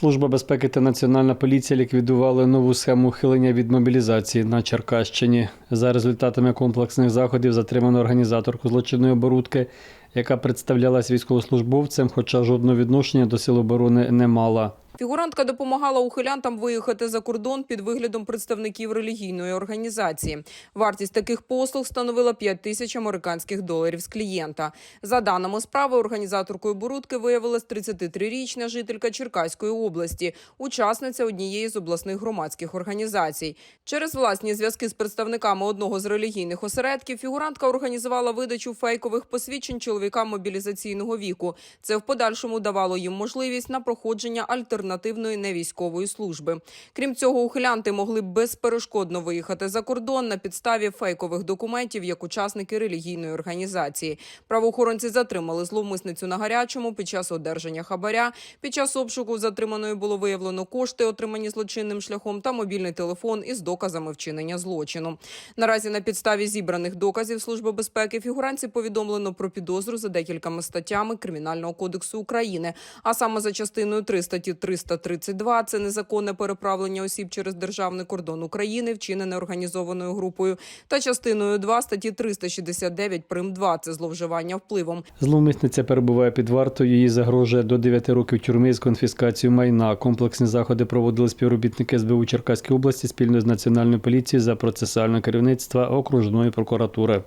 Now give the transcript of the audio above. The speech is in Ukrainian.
Служба безпеки та національна поліція ліквідували нову схему ухилення від мобілізації на Черкащині. За результатами комплексних заходів затримано організаторку злочинної оборудки, яка представлялась військовослужбовцем, хоча жодного відношення до сил оборони не мала. Фігурантка допомагала ухилянтам виїхати за кордон під виглядом представників релігійної організації. Вартість таких послуг становила 5 тисяч американських доларів з клієнта. За даними справи, організаторкою Борудки виявилась 33-річна жителька Черкаської області, учасниця однієї з обласних громадських організацій. Через власні зв'язки з представниками одного з релігійних осередків фігурантка організувала видачу фейкових посвідчень чоловікам мобілізаційного віку. Це в подальшому давало їм можливість на проходження альтернативної невійськової служби. Крім цього, ухилянти могли безперешкодно виїхати за кордон на підставі фейкових документів як учасники релігійної організації. Правоохоронці затримали зловмисницю на гарячому під час одержання хабаря. Під час обшуку затриманої було виявлено кошти, отримані злочинним шляхом, та мобільний телефон із доказами вчинення злочину. Наразі на підставі зібраних доказів Служби безпеки фігуранці повідомлено про підозру за декількома статтями Кримінального кодексу України, а саме за частиною 3 статті 332 – це незаконне переправлення осіб через державний кордон України, вчинене організованою групою, та частиною 2 статті 369 прим. 2 – це зловживання впливом. Зловмисниця перебуває під вартою. Їй загрожує до 9 років тюрми з конфіскацією майна. Комплексні заходи проводили співробітники СБУ Черкаської області спільно з національною поліцією за процесуальне керівництва окружної прокуратури.